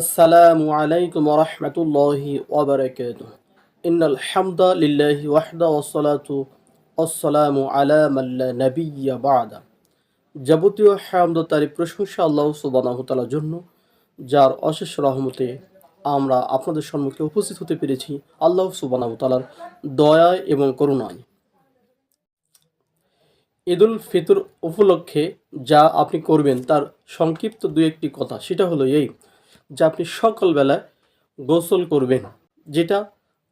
আসসালামু আলাইকুম রহমতুল্লাহি ওবরাকাত ইন্নাল হামদা লিল্লাহি ওয়াহদা ওয়াসসালাতু আসসালামু আলা মাল্লা নাবিয়্যা বাদা। যাবতীয় হামদ তারি প্রশংসা আল্লাহ সুবহানাহু তাআলার জন্য, যার অশেষ রহমতে আমরা আপনাদের সম্মুখে উপস্থিত হতে পেরেছি আল্লাহ সুবহানাহু তাআলার দয়া এবং করুণায়। ঈদুল ফিতর উপলক্ষে যা আপনি করবেন তার সংক্ষিপ্ত দু একটি কথা, সেটা হলো এই যে আপনি সকালবেলায় গোসল করবেন, যেটা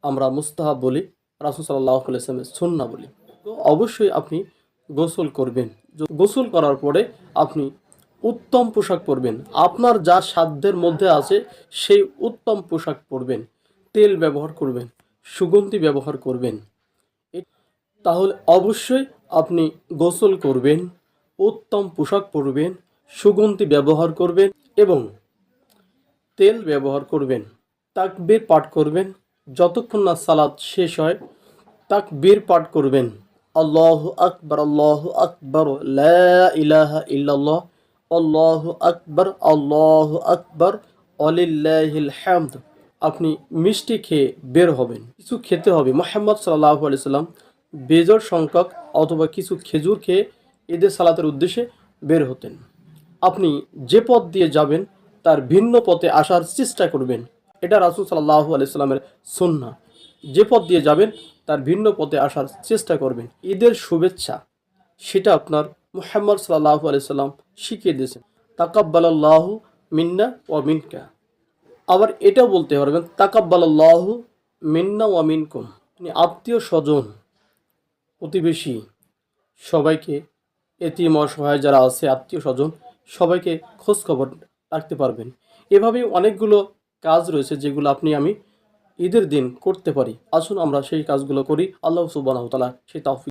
আমরা মুস্তাহাব বলি, রাসুল সাল্লাহ আলাইসলামের সন্না বলি। তো অবশ্যই আপনি গোসল করবেন। গোসল করার পরে আপনি উত্তম পোশাক পরবেন। আপনার যা সাধ্যের মধ্যে আছে, সেই উত্তম পোশাক পরবেন। তেল ব্যবহার করবেন, সুগন্ধি ব্যবহার করবেন। তাহলে অবশ্যই আপনি গোসল করবেন, উত্তম পোশাক পরবেন, সুগন্ধি ব্যবহার করবেন এবং তেল ব্যবহার করবেন, তাকবীর পাঠ করবেন, যতক্ষণ না সালাদ শেষ হয়, তাকবীর পাঠ করবেন। আল্লাহ আকবর আল্লাহ আকবর ইলাহা ইল্লাল্লাহ, আল্লাহ আকবর আল্লাহ আকবর অলিল্লাহিল হামদ। আপনি মিষ্টি খেয়ে বের হবেন, কিছু খেতে হবে। মোহাম্মদ সাল্লাহ আলাইসাল্লাম বেজর সংখ্যক অথবা কিছু খেজুর খেয়ে ঈদের সালাতের উদ্দেশ্যে বের হতেন। আপনি যে পথ দিয়ে যাবেন তার ভিন্ন পথে আসার চেষ্টা করবেন। এটা রাসুল সাল্লাহ আলাইস্লামের সন্না যে পথ দিয়ে যাবেন, তার ভিন্ন পথে আসার চেষ্টা করবেন। ঈদের শুভেচ্ছা, সেটা আপনার মুহাম্মদ সাল্লাহ আলাইসাল্লাম শিখিয়ে দিয়েছেন। তাকাব্বালাল্লাহ মিন্না ও মিনকা। আবার এটাও বলতে পারবেন, তাকাব্বালাল্লাহ মিন্না ও মিনকুম। আপনি আত্মীয় স্বজন, প্রতিবেশী, সবাইকে এতিম অসহায় যারা আছে, আত্মীয় স্বজন, সবাইকে খোঁজ খবর রাখতে পারবেন। এভাবেই অনেকগুলো কাজ রয়েছে যেগুলো আপনি আমি ঈদের দিন করতে পারি। আসুন আমরা সেই কাজগুলো করি। আল্লাহ সুবাহ তালা সেই তাফি